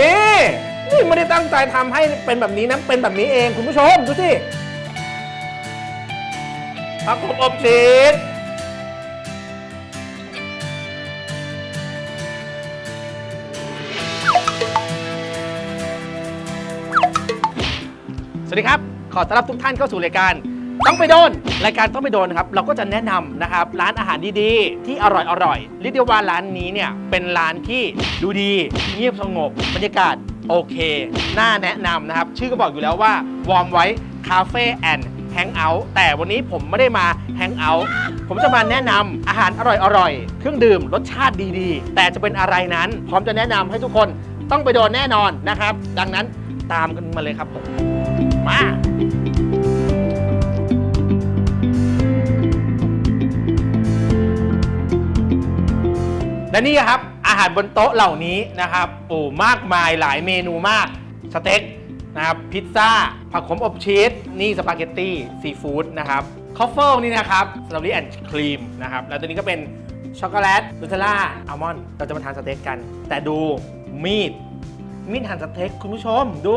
นี่นี่ไม่ได้ตั้งใจทำให้เป็นแบบนี้นะเป็นแบบนี้เองคุณผู้ชมดูสิผักผมอบชีสสวัสดีครับ ขอต้อนรับทุกท่านเข้าสู่รายการ ต้องไปโดน รายการต้องไปโดนนะครับ เราก็จะแนะนำนะครับ ร้านอาหารดีๆ ที่อร่อยอร่อยเรียกได้ว่าร้านนี้เนี่ย เป็นร้านที่ดูดี เงียบสงบ บรรยากาศโอเค น่าแนะนำนะครับ ชื่อก็บอกอยู่แล้วว่าวอร์มไว้คาเฟ่แอนด์แฮงเอาท์แต่วันนี้ผมไม่ได้มาแฮงเอาท์ผมจะมาแนะนำอาหารอร่อยๆเครื่องดื่มรสชาติดีๆ แต่จะเป็นอะไรนั้น พร้อมจะแนะนำให้ทุกคนต้องไปโดนแน่นอนนะครับ ดังนั้นตามกันมาเลยครับผมมา และนี่ครับอาหารบนโต๊ะเหล่านี้นะครับโอ้มากมายหลายเมนูมากสเต็กนะครับพิซซ่า ผักขมอบชีสนี่สปาเกตตี้ซีฟู้ดนะครับคอฟเฟิลนี่นะครับสตรอเบอรี่แอนด์ครีมนะครับแล้วตัวนี้ก็เป็นช็อกโกแลตนูเทลล่าอัลมอนด์เราจะมาทานสเต็กกัน แต่ดูมีด มีดหั่นสเต็กคุณผู้ชม ดู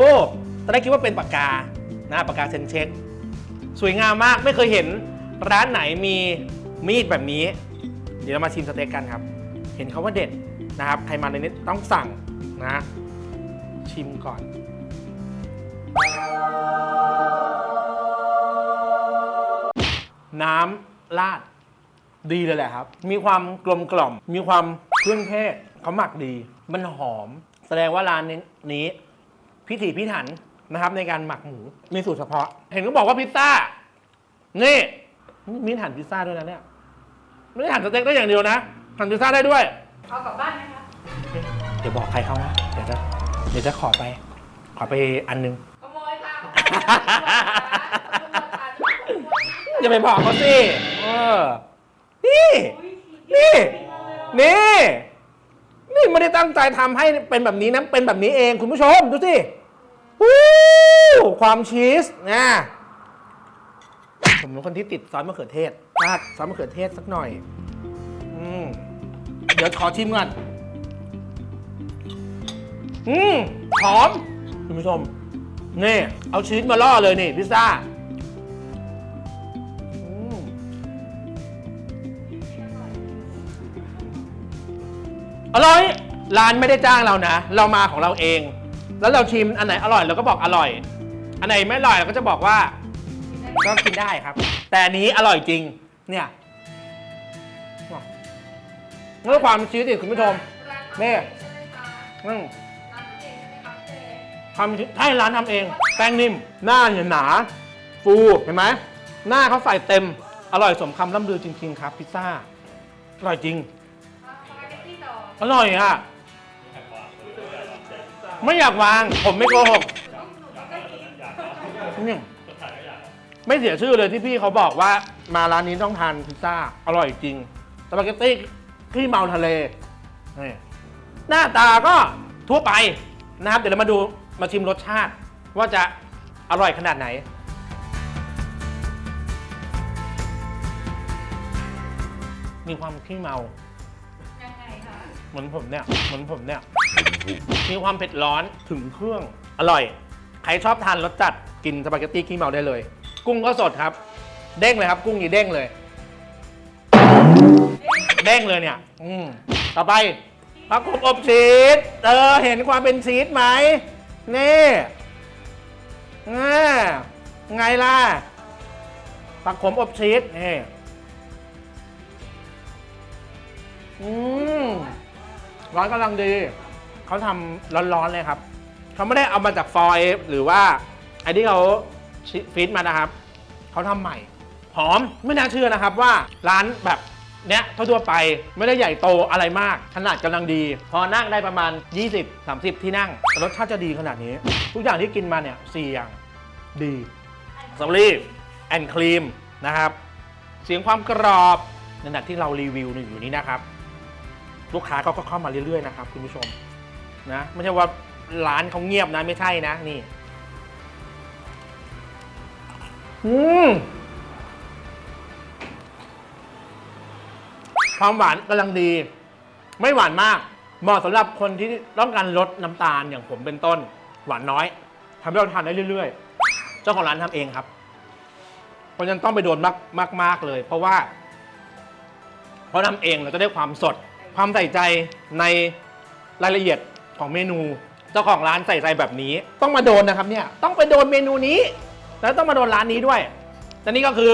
ตอนแรกคิดว่าเป็นปากกานะปากกาเซนเช็ค สวยงามมากไม่เคยเห็นร้านไหนมีมีดแบบนี้ เดี๋ยวเรามาชิมสเต็กกันครับ เห็นเขาว่าเด็ดนะครับ ใครมาในนี้ต้องสั่งนะ ชิมก่อน น้ำราดดีเลยแหละครับ มีความกลมกล่อม มีความเครื่องเทศเขาหมักดี มันหอม แสดงว่าร้านนี้ พิถีพิถันนะครับ ในการหมักหมูมีสูตรเฉพาะ เห็นเขาบอกว่าพิซซ่า นี่ มีหั่นพิซซ่าด้วยนะเนี่ย ไม่ได้หั่นสเต็กได้อย่างเดียวนะ หั่นพิซซ่าได้ด้วย เอากลับบ้านไหมคะเดี๋ยวบอกใครเขานะ เดี๋ยวจะเดี๋ยวจะขอไป ขอไปอันนึง ขโมยค่ะอย่าไปบอกเขาสิเออนี่ นี่ นี่ นี่ไม่ได้ตั้งใจทำให้เป็นแบบนี้นะ เป็นแบบนี้เองคุณผู้ชม ดูสิวู้ความชีสนะผมเป็นคนที่ติดซอสมะเขือเทศราดซอสมะเขือเทศสักหน่อย อืม เดี๋ยวขอชิมก่อนอืมหอมคุณผู้ชม นี่ เอาชีสมาล่อเลยนี่พิซซ่าอืมอร่อย ร้านไม่ได้จ้างเรานะ เรามาของเราเอง แล้วเราชิมอันไหนอร่อยเราก็บอกอร่อย อันไหนไม่อร่อยเราก็จะบอกว่า ก็กินได้ครับ แต่อันนี้อร่อยจริง เนี่ย เมื่อความชีสดิคุณผู้ชมนี่อืมทำใช่ร้านทำเอง แป้งนิ่ม หน้าเนี่ยหนา ฟูเห็นไหมหน้าเขาใส่เต็ม อร่อยสมคำล่ำลือจริง ๆ ครับ พิซซ่า อร่อยจริง อร่อยอะ ไม่อยากวาง ผมไม่โกหกเนี่ยไม่เสียชื่อเลยที่พี่เขาบอกว่ามาร้านนี้ต้องทานพิซซ่า อร่อยจริงสปาเกตตี้ ขี้เมาทะเลนี่หน้าตาก็ทั่วไปนะครับ เดี๋ยวเรามาดูมาชิมรสชาติ ว่าจะอร่อยขนาดไหน มีความขี้เมา ยังไงคะเหมือนผมเนี่ย เหมือนผมเนี่ย มีความเผ็ดร้อนถึงเครื่อง อร่อย ใครชอบทานรสจัดกินสปาเกตตี้ขี้เมาได้เลย กุ้งก็สดครับ เด้งเลยครับ กุ้งนี่เด้งเลย เด้งเลยเนี่ยอืมต่อไปผักขมอบชีสเออเห็นความเป็นชีสไหมนี่อ่ไงล่ะผักขมอบชีสนี่อืมร้อนกำลังดี เขาทำร้อนๆเลยครับ เขาไม่ได้เอามาจากฟอยล์หรือว่าไอ้ที่เขาฟีดมานะครับ เขาทำใหม่ หอมไม่น่าเชื่อนะครับว่าร้านแบบ เนี้ยทั่วๆไปไม่ได้ใหญ่โตอะไรมาก ขนาดกำลังดี พอนั่งได้ประมาณ 20 30 ที่นั่งรสชาติจะดีขนาดนี้ ทุกอย่างที่กินมาเนี่ยสี่อย่างดีสตรอเบอรี่แอนด์ครีมนะครับ เสียงความกรอบในขณะที่เรารีวิวอยู่นี้นะครับ ลูกค้าก็เข้ามาเรื่อยๆนะครับคุณผู้ชมนะไม่ใช่ว่าร้านเขาเงียบนะไม่ใช่นะนี่ อืม ความหวานกำลังดี ไม่หวานมาก เหมาะสำหรับคนที่ต้องการลดน้ำตาลอย่างผมเป็นต้น หวานน้อยทำให้เราทานได้เรื่อยๆ เจ้าของร้านทำเองครับ เพราะฉะนั้นต้องไปโดนมากมากมากเลย เพราะว่า เพราะทำเองเราจะได้ความสด ความใส่ใจในรายละเอียดของเมนู เจ้าของร้านใส่ใจแบบนี้ ต้องมาโดนนะครับเนี่ย ต้องไปโดนเมนูนี้ แล้วต้องมาโดนร้านนี้ด้วยและนี่ก็คือ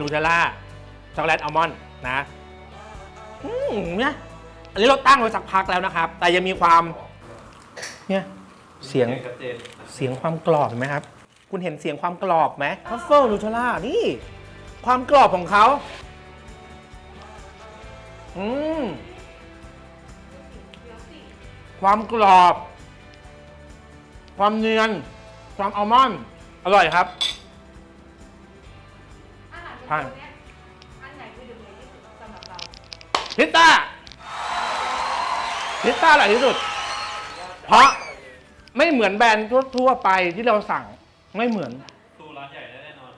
นูเทลล่าช็อกโกแลตอัลมอนด์นะ อืมเนี่ยอันนี้เราตั้งไว้สักพักแล้วนะครับ แต่ยังมีความเนี่ยเสียงชัดเจนเสียงความกรอบเห็นไหมครับ คุณเห็นเสียงความกรอบไหมทัฟเฟิลนูเทลล่านี่ ความกรอบของเขาอืมความกรอบ ความเนียน ความอัลมอนด์อร่อยครับอาหาน พิซซ่าพิซซ่าอร่อยที่สุด เพราะไม่เหมือนแบรนด์ทั่วๆไปที่เราสั่งไม่เหมือน ตู้ร้านใหญ่แน่นอน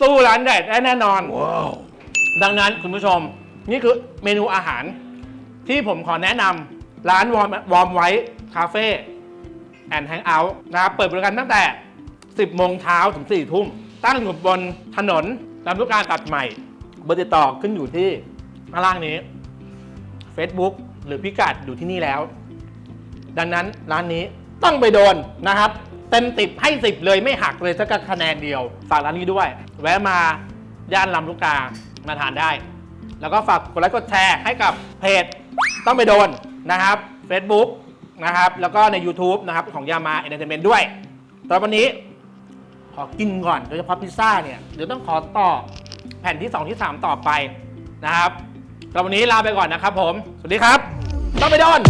สู้ร้านใหญ่ได้แน่นอน ดังนั้นคุณผู้ชม นี่คือเมนูอาหาร ที่ผมขอแนะนำร้านวอร์มวอร์มไว้คาเฟ่แอนด์แฮงเอาท์นะครับเปิดบริการตั้งแต่ 10 โมงเช้าถึง 4 ทุ่ม ตั้งอยู่บนถนนลำลูกกาตัดใหม่ เบอร์ติดต่อขึ้นอยู่ที่ข้างล่างนี้ Facebook หรือพิกัดอยู่ที่นี่แล้ว ดังนั้นร้านนี้ต้องไปโดนนะครับ เต็มติบให้สิบเลยไม่หักเลยสักคะแนนเดียว ฝากร้านนี้ด้วย แวะมาย่านลำลูกกามาทานได้ แล้วก็ฝากกดไลค์กดแชร์ให้กับเพจต้องไปโดนนะครับ Facebook นะครับ แล้วก็ใน YouTube นะครับของยามาเอนเตอร์เทนเมนต์ด้วยตอนวันนี้ขอกินก่อนโดยเฉพาะพิซซ่าเนี่ย เดี๋ยวต้องขอต่อแผ่นที่ 2 ที่ 3 ต่อไปนะครับ สำหรับวันนี้ลาไปก่อนนะครับผม สวัสดีครับ ต้องไปโดน